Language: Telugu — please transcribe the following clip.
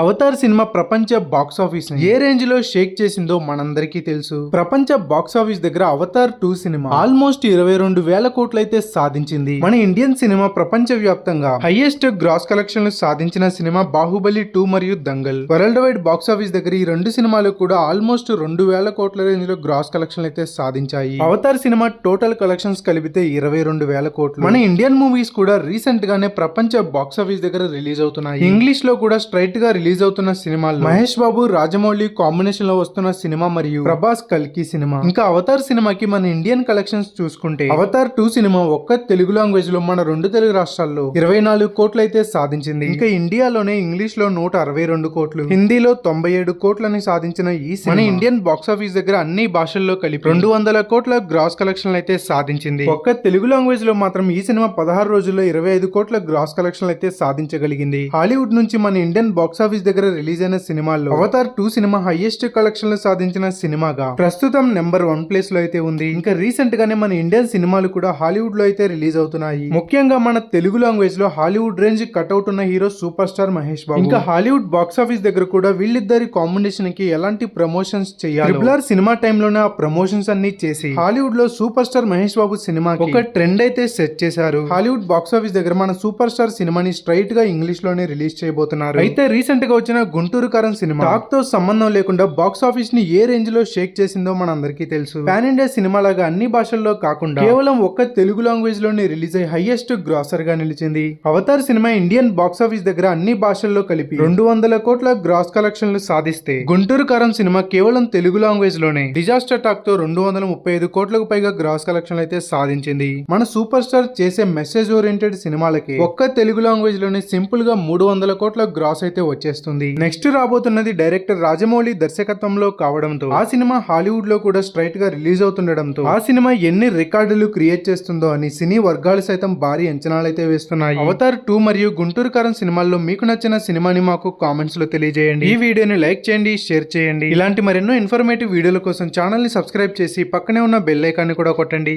అవతార్ సినిమా ప్రపంచ బాక్స్ ఆఫీస్ని ఏ రేంజ్లో షేక్ చేసిందో మనందరికీ తెలుసు. ప్రపంచ బాక్స్ ఆఫీస్ దగ్గర అవతార్ టూ సినిమా ఆల్మోస్ట్ ఇరవై రెండు వేల కోట్లయితే సాధించింది. మన ఇండియన్ సినిమా ప్రపంచ వ్యాప్తంగా హైయెస్ట్ గ్రాస్ కలెక్షన్లు సాధించిన సినిమా బాహుబలి టూ మరియు Dangal. World wide box office దగ్గర ఈ రెండు సినిమాలు కూడా ఆల్మోస్ట్ రెండు వేల కోట్ల రేంజ్లో గ్రాస్ కలెక్షన్లు అయితే సాధించాయి. అవతార్ సినిమా టోటల్ కలెక్షన్స్ కలిపితే ఇరవై రెండు వేల కోట్లు. మన ఇండియన్ మూవీస్ కూడా రీసెంట్ గానే ప్రపంచ బాక్స్ ఆఫీస్ దగ్గర రిలీజ్ అవుతున్నాయి. ఇంగ్లీష్లో కూడా స్ట్రైట్గా రిలీజ్ అవుతున్న సినిమాలు మహేష్ బాబు రాజమౌళి కాంబినేషన్లో వస్తున్న సినిమా మరియు ప్రభాస్ కల్కి సినిమా. ఇంకా అవతార్ సినిమాకి మన ఇండియన్ కలెక్షన్స్ చూసుకుంటే అవతార్ టూ సినిమా ఒక్క తెలుగు లాంగ్వేజ్లో మన రెండు తెలుగు రాష్ట్రాల్లో ఇరవై నాలుగు కోట్లు అయితే సాధించింది. ఇంకా ఇండియాలోనే ఇంగ్లీష్లో నూట అరవై రెండు కోట్లు హిందీలో తొంభై ఏడు కోట్లని సాధించిన ఈ సినిమా. మన ఇండియన్ బాక్స్ ఆఫీస్ దగ్గర అన్ని భాషల్లో కలిపి రెండు వందల కోట్ల గ్రాస్ కలెక్షన్లు అయితే సాధించింది. ఒక్క తెలుగు లాంగ్వేజ్లో మాత్రం ఈ సినిమా పదహారు రోజుల్లో ఇరవై ఐదు కోట్ల గ్రాస్ కలెక్షన్లు అయితే సాధించగలిగింది. హాలీవుడ్ నుంచి మన ఇండియన్ బాక్స్ ఆఫీస్ దగ్గర రిలీజ్ అయిన సినిమాల్లో అవతార్ టూ సినిమా హైయెస్ట్ కలెక్షన్లు సాధించిన సినిమాగా ప్రస్తుతం నెంబర్ వన్ ప్లేస్లో అయితే ఉంది. ఇంకా రీసెంట్ గానే మన ఇండియన్ సినిమాలు కూడా హాలీవుడ్లో అయితే రిలీజ్ అవుతున్నాయి. ముఖ్యంగా మన తెలుగు లాంగ్వేజ్లో హాలీవుడ్ రేంజ్ కట్అవుట్ ఉన్న hero super star Mahesh Babu. ఇంకా హాలీవుడ్ బాక్స్ ఆఫీస్ దగ్గర కూడా వీళ్ళిద్దరి కాంబినేషన్కి ఎలాంటి ప్రమోషన్స్ చేయాలి ట్రిపుల్ ఆర్ సినిమా టైంలోనే ఆ ప్రమోషన్స్ అన్ని చేసి హాలీవుడ్లో super star Mahesh Babu cinema ఒక ట్రెండ్ అయితే సెట్ చేశారు. హాలీవుడ్ బాక్స్ ఆఫీస్ దగ్గర మన సూపర్ స్టార్ సినిమాని స్ట్రైట్గా ఇంగ్లీష్లోనే రిలీజ్ చేయబోతున్నారు. అయితే రీసెంట్ గా వచ్చిన గుంటూరు కరణ్ సినిమా. టాక్తో సంబంధం లేకుండా బాక్స్ ఆఫీస్ని ఏ రేంజ్లో షేక్ చేసిందో మన అందరికీ తెలుసు. పాన్ ఇండియా సినిమా లాగా అన్ని భాషల్లో కాకుండా కేవలం ఒక్క తెలుగు లాంగ్వేజ్లోనే రిలీజ్ అయ్యి హైయెస్ట్ గ్రాసర్గా నిలిచింది. Avatar cinema Indian box office దగ్గర అన్ని భాషల్లో కలిపి రెండు వందల కోట్ల గ్రాస్ కలెక్షన్లు సాధిస్తే గుంటూరు కరం సినిమా కేవలం తెలుగు లాంగ్వేజ్లోనే డిజాస్టర్ టాక్తో రెండు వందల ముప్పై ఐదు కోట్లకు పైగా గ్రాస్ కలెక్షన్లు అయితే సాధించింది. మన సూపర్ స్టార్ చేసే మెసేజ్ ఓరియంటెడ్ సినిమాలకి ఒక్క తెలుగు లాంగ్వేజ్లోనే సింపుల్గా మూడు వందల కోట్ల గ్రాస్ అయితే వచ్చింది చేస్తుంది. నెక్స్ట్ రాబోతున్నది డైరెక్టర్ రాజమౌళి దర్శకత్వంలో కావడంతో ఆ సినిమా హాలీవుడ్లో కూడా స్ట్రైట్గా రిలీజ్ అవుతుండడంతో ఆ సినిమా ఎన్ని రికార్డులు క్రియేట్ చేస్తుందో అని సినీ వర్గాలు సైతం భారీ అంచనాలు అయితే వేస్తున్నాయి. అవతార్ టూ మరియు గుంటూరు కారం సినిమాల్లో మీకు నచ్చిన సినిమాని మాకు కామెంట్స్లో తెలియజేయండి. ఈ వీడియోని లైక్ చేయండి షేర్ చేయండి. ఇలాంటి మరెన్నో ఇన్ఫర్మేటివ్ వీడియోల కోసం ఛానల్ని సబ్స్క్రైబ్ చేసి పక్కనే ఉన్న బెల్ ఐకాన్ని కూడా కొట్టండి.